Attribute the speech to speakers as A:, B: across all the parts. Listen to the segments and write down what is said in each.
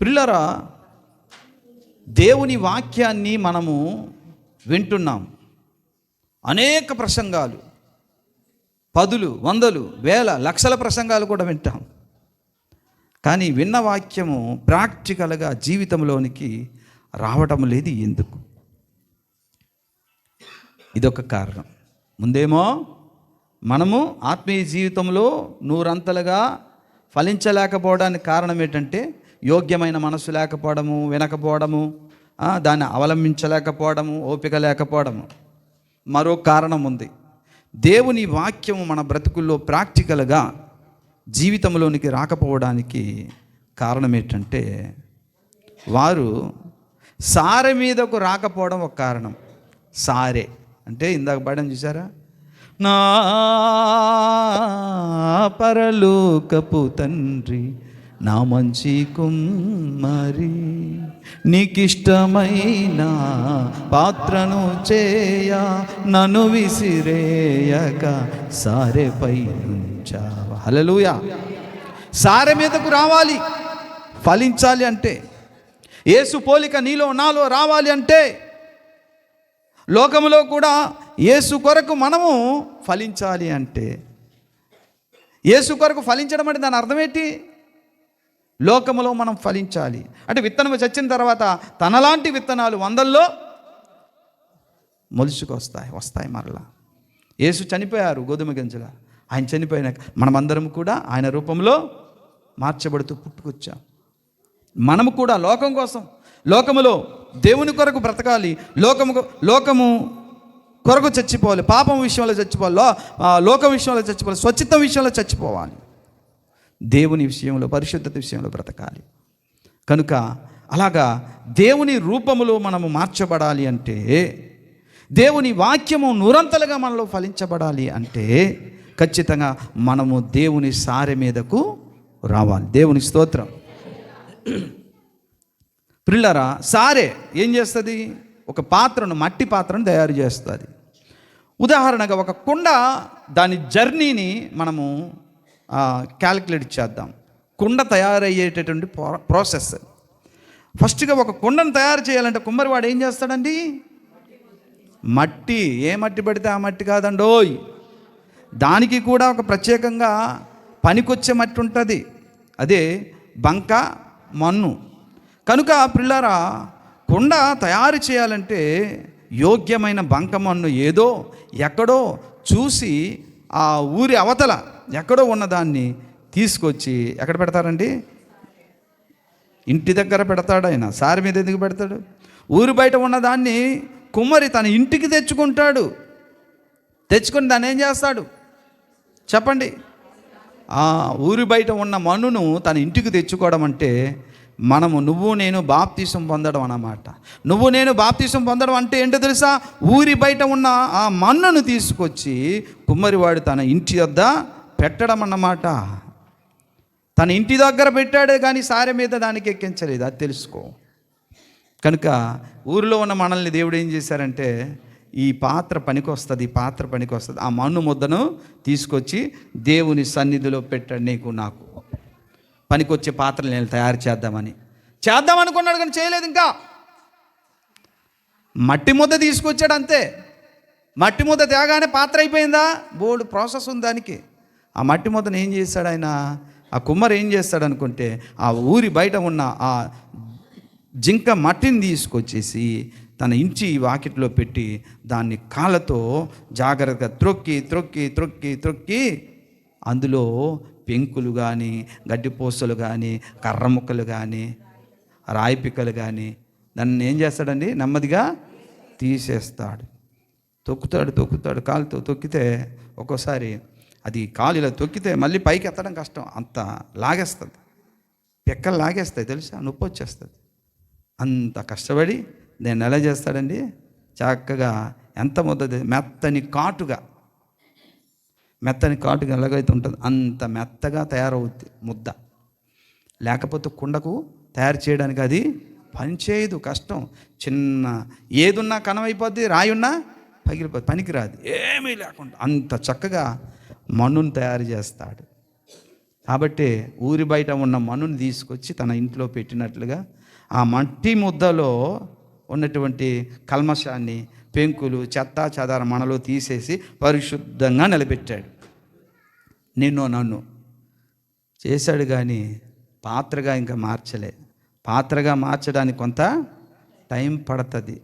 A: పిల్లరా దేవుని వాక్యాన్ని మనము వింటున్నాం. అనేక ప్రసంగాలు పదులు వందలు వేల లక్షల ప్రసంగాలు కూడా వింటాం. కానీ విన్న వాక్యము ప్రాక్టికల్గా జీవితంలోనికి రావటం లేదు ఎందుకు? ఇదొక కారణం. ముందేమో మనము ఆత్మీయ జీవితంలో నూరంతలుగా ఫలించలేకపోవడానికి కారణం ఏంటంటే యోగ్యమైన మనసు లేకపోవడము వినకపోవడము దాన్ని అవలంబించలేకపోవడము ఓపిక లేకపోవడము. మరో కారణం ఉంది. దేవుని వాక్యము మన బ్రతుకుల్లో ప్రాక్టికల్గా జీవితంలోనికి రాకపోవడానికి కారణం ఏంటంటే వారు సారె మీదకు రాకపోవడం ఒక కారణం. సారే. అంటే ఇందాక పడడం చూసారా నా పరలోకపు తండ్రి నా మంచి కుమ్మరి నీకిష్టమైన పాత్రను చేయ నన్ను విసిరేయక సారెపై ఉంచావా హలలుయా సారె మీదకు రావాలి ఫలించాలి అంటే ఏసు పోలిక నీలో నాలో రావాలి అంటే లోకంలో కూడా ఏసు కొరకు మనము ఫలించాలి అంటే ఏసు కొరకు ఫలించడం అంటే దాని అర్థం ఏంటి? లోకములో మనం ఫలించాలి. అంటే విత్తనం చచ్చిన తర్వాత తనలాంటి విత్తనాలు వందల్లో మొలుచుకొస్తాయి వస్తాయి మరలా. యేసు చనిపోయారు గోధుమ గింజల. ఆయన చనిపోయినాక మనమందరం కూడా ఆయన రూపంలో మార్చబడుతూ పుట్టుకొచ్చాం. మనము కూడా లోకం కోసం లోకములో దేవుని కొరకు బ్రతకాలి లోకము లోకము కొరకు చచ్చిపోవాలి పాపం విషయంలో చచ్చిపోవాలి లోకం విషయంలో చచ్చిపోవాలి స్వచ్ఛత విషయంలో చచ్చిపోవాలి. దేవుని విషయంలో పరిశుద్ధత విషయంలో బ్రతకాలి. కనుక అలాగా దేవుని రూపములో మనము మార్చబడాలి అంటే దేవుని వాక్యము నూరంతలుగా మనలో ఫలించబడాలి అంటే ఖచ్చితంగా మనము దేవుని సారె మీదకు రావాలి. దేవుని స్తోత్రం. పిల్లరా సారే ఏం చేస్తుంది? ఒక పాత్రను మట్టి పాత్రను తయారు చేస్తుంది. ఉదాహరణగా ఒక కుండ దాని జర్నీని మనము క్యాలిక్యులేట్ చేద్దాం. కుండ తయారయ్యేటటువంటి ప్రాసెస్ ఫస్ట్గా ఒక కుండను తయారు చేయాలంటే కుమ్మరివాడు ఏం చేస్తాడండి? మట్టి. ఏ మట్టి పడితే ఆ మట్టి కాదండోయ్ దానికి కూడా ఒక ప్రత్యేకంగా పనికొచ్చే మట్టి ఉంటుంది. అదే బంక మన్ను. కనుక పిల్లరా కుండ తయారు చేయాలంటే యోగ్యమైన బంక మన్ను ఏదో ఎక్కడో చూసి ఆ ఊరి అవతల ఎక్కడో ఉన్నదాన్ని తీసుకొచ్చి ఎక్కడ పెడతారండి? ఇంటి దగ్గర పెడతాడు ఆయన. సారి మీద ఎందుకు పెడతాడు? ఊరి బయట ఉన్నదాన్ని కుమ్మరి తన ఇంటికి తెచ్చుకుంటాడు. తెచ్చుకొని దాన్ని ఏం చేస్తాడు? చెప్పండి. ఆ ఊరి బయట ఉన్న మన్నును తన ఇంటికి తెచ్చుకోవడం అంటే మనము నువ్వు నేను బాప్తీసం పొందడం అన్నమాట. నువ్వు నేను బాప్తీసం పొందడం అంటే ఏంటో తెలుసా? ఊరి బయట ఉన్న ఆ మన్నును తీసుకొచ్చి కుమ్మరివాడు తన ఇంటి వద్ద పెట్టడం అన్నమాట తన ఇంటి దగ్గర పెట్టాడే కానీ సారె మీద దానికి ఎక్కించలేదు అది తెలుసుకో. కనుక ఊరిలో ఉన్న మనల్ని దేవుడు ఏం చేశారంటే ఈ పాత్ర పనికొస్తుంది ఈ పాత్ర పనికొస్తుంది. ఆ మన్ను ముద్దను తీసుకొచ్చి దేవుని సన్నిధిలో పెట్టాడు నీకు నాకు. పనికొచ్చే పాత్రలు నేను తయారు చేద్దామని. చేద్దాం అనుకున్నాడు కానీ చేయలేదు ఇంకా. మట్టి ముద్ద తీసుకొచ్చాడు అంతే. మట్టి ముద్ద తేగానే పాత్ర అయిపోయిందా? బోర్డు ప్రాసెస్ ఉంది దానికి. ఆ మట్టి ముద్దను ఏం చేశాడు ఆయన? ఆ కుమ్మరి ఏం చేస్తాడు అనుకుంటే ఆ ఊరి బయట ఉన్న ఆ జింక మట్టిని తీసుకొచ్చేసి తన ఇంచి వాకిట్లో పెట్టి దాన్ని కాళ్ళతో జాగ్రత్తగా త్రొక్కి త్రొక్కి త్రొక్కి త్రొక్కి అందులో పెంకులు కానీ గడ్డిపూసలు కానీ కర్ర ముక్కలు కానీ రాయి పిక్కలు కానీ దాన్ని ఏం చేస్తాడండి? నెమ్మదిగా తీసేస్తాడు. తొక్కుతాడు తొక్కుతాడు కాలుతో తొక్కితే ఒక్కోసారి అది కాలు ఇలా తొక్కితే మళ్ళీ పైకి ఎత్తడం కష్టం. అంత లాగేస్తుంది. పెక్కలు లాగేస్తాయి తెలుసా? నొప్పి వచ్చేస్తుంది. అంత కష్టపడి నేను ఎలా చేస్తాడండి? చక్కగా ఎంత ముద్దది? మెత్తని కాటుగా మెత్తని కాటుగా ఎలాగైతే ఉంటుంది అంత మెత్తగా తయారవుద్ది ముద్ద. లేకపోతే కుండకు తయారు చేయడానికి అది పని చేయదు కష్టం. చిన్న ఏదున్నా కనమైపోద్ది రాయి ఉన్నా పగిలిపోద్ది పనికిరాదు. ఏమీ లేకుండా అంత చక్కగా మనును తయారు చేస్తాడు. కాబట్టి ఊరి బయట ఉన్న మనుని తీసుకొచ్చి తన ఇంట్లో పెట్టినట్లుగా ఆ మట్టి ముద్దలో ఉన్నటువంటి కల్మషాన్ని పెంకులు చెత్త చెదార మనలో తీసేసి పరిశుద్ధంగా నిలబెట్టాడు. నిన్ను నన్ను. చేశాడు కానీ పాత్రగా ఇంకా మార్చలే. పాత్రగా మార్చడానికి కొంత టైం పడుతుంది.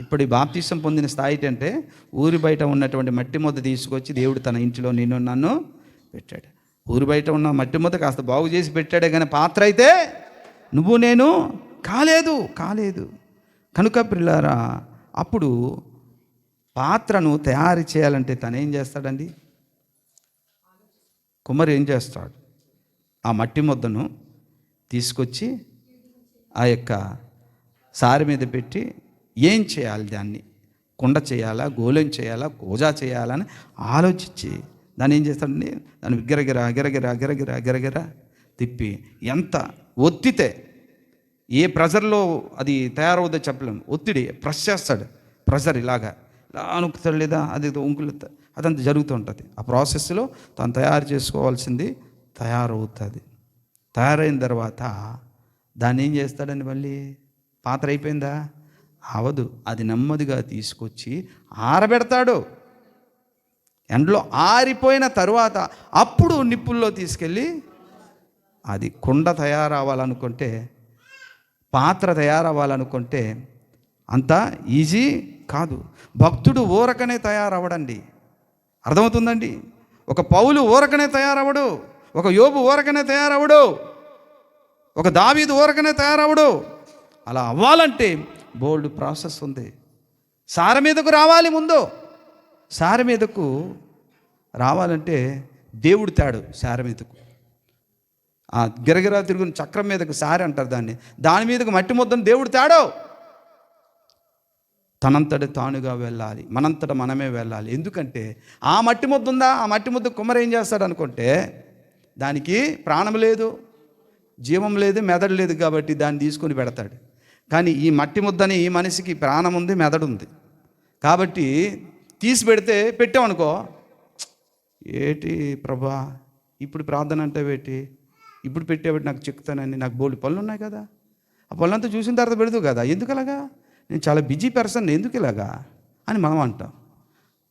A: ఇప్పుడు ఈ బాప్తీసం పొందిన స్థాయి అంటే ఊరి బయట ఉన్నటువంటి మట్టి ముద్ద తీసుకొచ్చి దేవుడు తన ఇంటిలో నేను నన్ను పెట్టాడు. ఊరి బయట ఉన్న మట్టి ముద్ద కాస్త బాగు చేసి పెట్టాడే కానీ పాత్ర అయితే నువ్వు నేను కాలేదు కాలేదు. కనుక పిల్లారా అప్పుడు పాత్రను తయారు చేయాలంటే తను ఏం చేస్తాడండి? కుమారు ఏం చేస్తాడు? ఆ మట్టి ముద్దను తీసుకొచ్చి ఆ యొక్క సారి మీద పెట్టి ఏం చేయాలి దాన్ని? కుండ చేయాలా? గోలెం చేయాలా? కూజా చేయాలని ఆలోచించి దాన్ని ఏం చేస్తాడండి దాన్ని గిరగిర గిరగిర గిరగిర గిరగిర తిప్పి ఎంత ఒత్తితే ఏ ప్రెజర్లో అది తయారవుద్దో చెప్పలేము. ఒత్తిడి ప్రెస్ చేస్తాడు ప్రెషర్ ఇలాగా. ఇలా అనుకుతాడు లేదా? అది ఉంకులు అదంతా జరుగుతూ ఉంటుంది. ఆ ప్రాసెస్లో తను తయారు చేసుకోవాల్సింది తయారవుతుంది. తయారైన తర్వాత దాన్ని ఏం చేస్తాడని మళ్ళీ? పాత్ర అయిపోయిందా? అవదు. అది నెమ్మదిగా తీసుకొచ్చి ఆరబెడతాడు. ఎండలో ఆరిపోయిన తరువాత అప్పుడు నిప్పుల్లో తీసుకెళ్ళి అది కుండ తయారవ్వాలనుకుంటే పాత్ర తయారవ్వాలనుకుంటే అంత ఈజీ కాదు. భక్తుడు ఊరకనే తయారవ్వడండి. అర్థమవుతుందండి? ఒక పౌలు ఊరకనే తయారవ్వడు. ఒక యోబు ఊరకనే తయారవ్వడు. ఒక దావీదు ఊరకనే తయారవ్వడు. అలా అవ్వాలంటే బోల్డ్ ప్రాసెస్ ఉంది. సార మీదకు రావాలి ముందు. సార మీదకు రావాలంటే దేవుడు తాడు సార మీదకు. ఆ గిరగిరా తిరుగుని చక్రం మీదకు సారి అంటారు దాన్ని. దాని మీదకు మట్టి ముద్దను దేవుడు తాడో. తనంతట తానుగా వెళ్ళాలి. మనంతట మనమే వెళ్ళాలి. ఎందుకంటే ఆ మట్టి ముద్ద ఉందా? ఆ మట్టి ముద్ద కుమ్మర ఏం చేస్తాడు అనుకుంటే దానికి ప్రాణం లేదు జీవం లేదు మెదడు లేదు కాబట్టి దాన్ని తీసుకొని పెడతాడు. కానీ ఈ మట్టి ముద్దని ఈ మనిషికి ప్రాణం ఉంది మెదడు ఉంది కాబట్టి తీసి పెడితే పెట్టామనుకో ఏటి ప్రభా ఇప్పుడు ప్రార్థన అంటే పెట్టి ఇప్పుడు పెట్టేవాటి నాకు చెక్కుతానని నాకు బోల్డ్ పనులు ఉన్నాయి కదా. ఆ పనులంతా చూసిన తర్వాత పెడదు కదా. ఎందుకు అలాగా నేను చాలా బిజీ పర్సన్ ఎందుకు ఇలాగా? అని మనం అంటాం.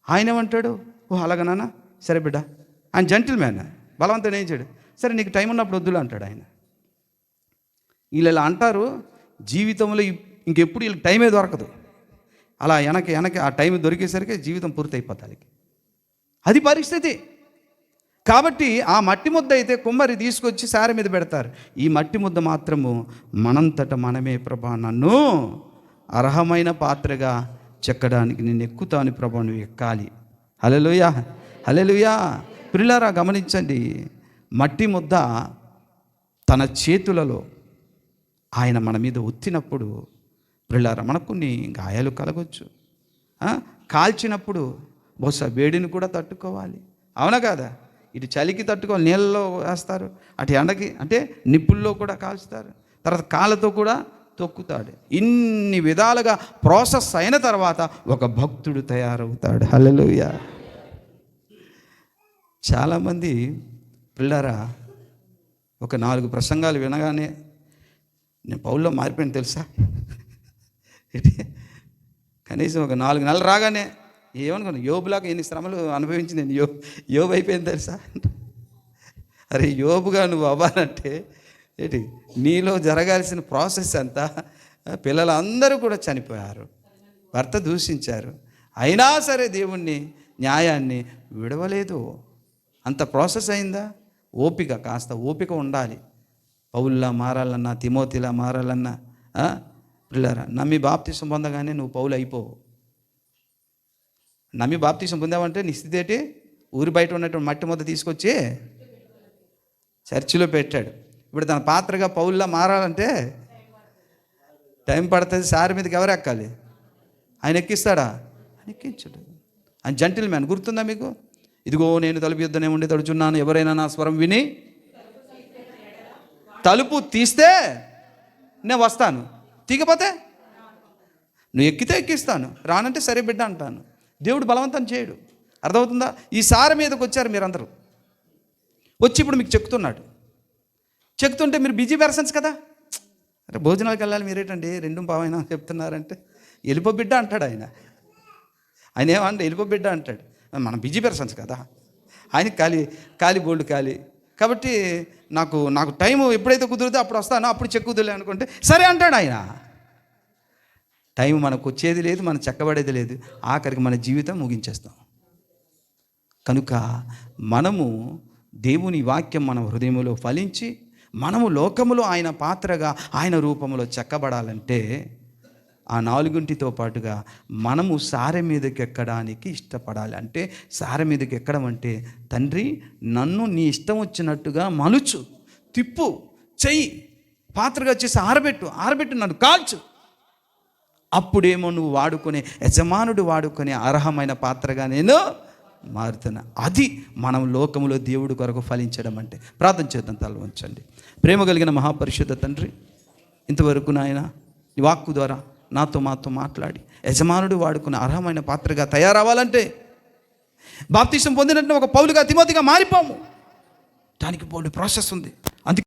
A: ఆయన ఏమంటాడు? ఓ అలాగా నాన్న? సరే బిడ్డ. ఆయన జంటిల్ మ్యాన్ బలవంతుడు ఏం చేయడు? సరే నీకు టైం ఉన్నప్పుడు వద్దులు అంటాడు ఆయన. వీళ్ళు ఇలా అంటారు? జీవితంలో ఇంకెప్పుడు వీళ్ళకి టైమే దొరకదు. అలా వెనక వెనక ఆ టైం దొరికేసరికి జీవితం పూర్తయిపోతుంది అది పరిస్థితి. కాబట్టి ఆ మట్టి ముద్ద అయితే కుమ్మరి తీసుకొచ్చి సార మీద పెడతారు. ఈ మట్టి ముద్ద మాత్రము మనంతట మనమే ప్రభా. నన్ను అర్హమైన పాత్రగా చెక్కడానికి నేను ఎక్కుతాను ప్రభా. నువ్వు ఎక్కాలి. హలెలుయా హలెలుయా పిల్లారా గమనించండి. మట్టి ముద్ద తన చేతులలో ఆయన మన మీద ఒత్తినప్పుడు పిల్లర మనకు కొన్ని గాయాలు కలగొచ్చు. కాల్చినప్పుడు బహుశా వేడిని కూడా తట్టుకోవాలి. అవునా కాదా? ఇటు చలికి తట్టుకోవాలి నీళ్ళలో వేస్తారు అటు ఎండకి అంటే నిప్పుల్లో కూడా కాల్చుతారు. తర్వాత కాళ్ళతో కూడా తొక్కుతాడు. ఇన్ని విధాలుగా ప్రాసెస్ అయిన తర్వాత ఒక భక్తుడు తయారవుతాడు. హలలుయ చాలామంది పిల్లరా ఒక నాలుగు ప్రసంగాలు వినగానే నేను పౌల్లో మారిపోయాను తెలుసా? కనీసం ఒక నాలుగు నెలలు రాగానే ఏమనుకున్నాను? యోబులాగా ఎన్ని శ్రమలు అనుభవించింది నేను? యో యోబు అయిపోయింది తెలుసా? అరే యోబుగా నువ్వు అవ్వాలంటే ఏంటి? నీలో జరగాల్సిన ప్రాసెస్ అంతా పిల్లలందరూ కూడా చనిపోయారు. భర్త దూషించారు. అయినా సరే దేవుణ్ణి న్యాయాన్ని విడవలేదు. అంత ప్రాసెస్ అయిందా? ఓపిక కాస్త ఓపిక ఉండాలి. పౌల్లా మారాలన్నా తిమోతిలా మారాలన్నా పిల్లరా నమ్మి బాప్తీసం పొందగానే నువ్వు పౌలు అయిపోవు నమ్మి బాప్తీసం పొందావంటే నీ స్థితి ఏంటి? ఊరి బయట ఉన్నటువంటి మట్టి ముద్ద తీసుకొచ్చి చర్చిలో పెట్టాడు. ఇప్పుడు తన పాత్రగా పౌల్లా మారాలంటే టైం పడుతుంది సారి మీదకి ఎవరు ఎక్కాలి? ఆయన ఎక్కిస్తాడా? ఆయన ఎక్కించడు. ఆయన జంటిల్ మ్యాన్ గుర్తుందా మీకు? ఇదిగో నేను తలుపు యుద్ధనే ఉండి తడుచున్నాను ఎవరైనా నా స్వరం విని తలుపు తీస్తే నేను వస్తాను. తీగపోతే? నువ్వు ఎక్కితే ఎక్కిస్తాను. రానంటే సరే బిడ్డ అంటాను. దేవుడు బలవంతం చేయడు. అర్థమవుతుందా? ఈ సార మీదకి వచ్చారు మీరందరూ. వచ్చి ఇప్పుడు మీకు చెప్తున్నాడు. చెక్తుంటే మీరు బిజీ పర్సన్స్ కదా? అరే భోజనాలకు వెళ్ళాలి మీరేటండి? రెండు పావైనా చెప్తున్నారంటే. ఎలిపో బిడ్డ అంటాడు ఆయన. ఆయన ఏమంటే ఎలుప బిడ్డ అంటాడు. మనం బిజీ పర్సన్స్ కదా. ఆయన ఖాళీ ఖాళీ బోల్డ్ ఖాళీ. కాబట్టి నాకు నాకు టైం ఎప్పుడైతే కుదిరితే అప్పుడు వస్తానో అప్పుడు చెక్కుదులే అనుకుంటే సరే అంటాడు ఆయన. టైం మనకు వచ్చేది లేదు మనం చెక్కబడేది లేదు. ఆఖరికి మన జీవితం ముగించేస్తాం. కనుక మనము దేవుని వాక్యం మన హృదయంలో ఫలించి మనము లోకములో ఆయన పాత్రగా ఆయన రూపంలో చెక్కబడాలంటే ఆ నాలుగుంటితో పాటుగా మనము సారె మీదకి ఎక్కడానికి ఇష్టపడాలి. అంటే సారె మీదకి ఎక్కడం అంటే తండ్రి నన్ను నీ ఇష్టం వచ్చినట్టుగా మలుచు తిప్పు చెయ్యి పాత్రగా చేసి ఆరబెట్టు ఆరబెట్టు నన్ను కాల్చు. అప్పుడేమో నువ్వు వాడుకునే యజమానుడు వాడుకునే అర్హమైన పాత్రగా నేను మారుతున్నా. అది మనం లోకంలో దేవుడి కొరకు ఫలించడం అంటే. ప్రార్థన చేద్దాం తల ఉంచండి ప్రేమ కలిగిన మహాపరిశుద్ధ తండ్రి ఇంతవరకు నాయన ఈ వాక్కు ద్వారా నాతో మాతో మాట్లాడి. యజమానుడు వాడుకునే అర్హమైన పాత్రగా తయారవ్వాలంటే బాప్తీసం పొందినట్టు ఒక పౌలుగా తిమోతిగా మారిపోము. దానికి బోల్డ్ ప్రాసెస్ ఉంది. అందుకే